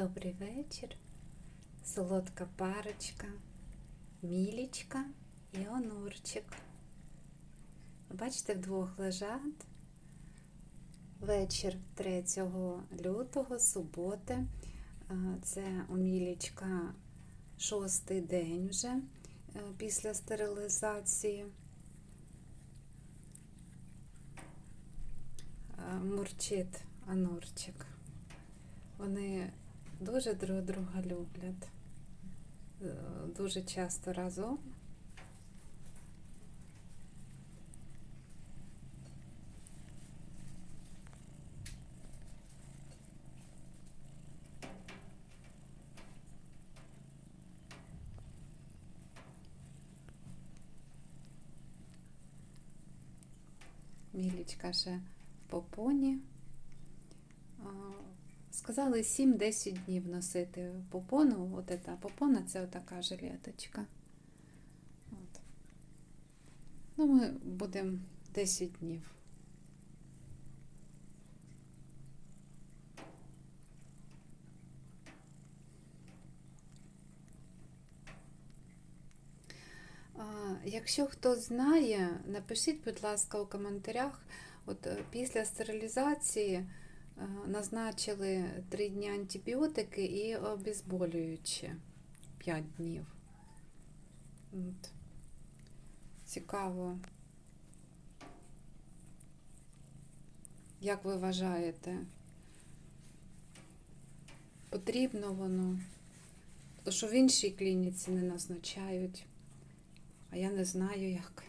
Добрий вечір. Солодка парочка, Мілічка і Онурчик. Бачите, вдвох лежать. Вечір 3 лютого, суботи. Це у Мілічка шостий день вже е, після стерилізації. А, Мурчить Анурчик. Вони дуже друг друга люблять. Е, Дуже часто разом. Мілічка ще в попоні. Сказали 7-10 днів носити попону. От ета попона це отака жилеточка. От. Ну, ми будемо 10 днів. Якщо хто знає, напишіть, будь ласка, у коментарях. От е, після стерилізації назначили 3 дні антибіотики і обезболюючі 5 днів. От. Цікаво. Як ви вважаєте? Потрібно воно? Тому що в іншій клініці не назначають. А я не знаю як.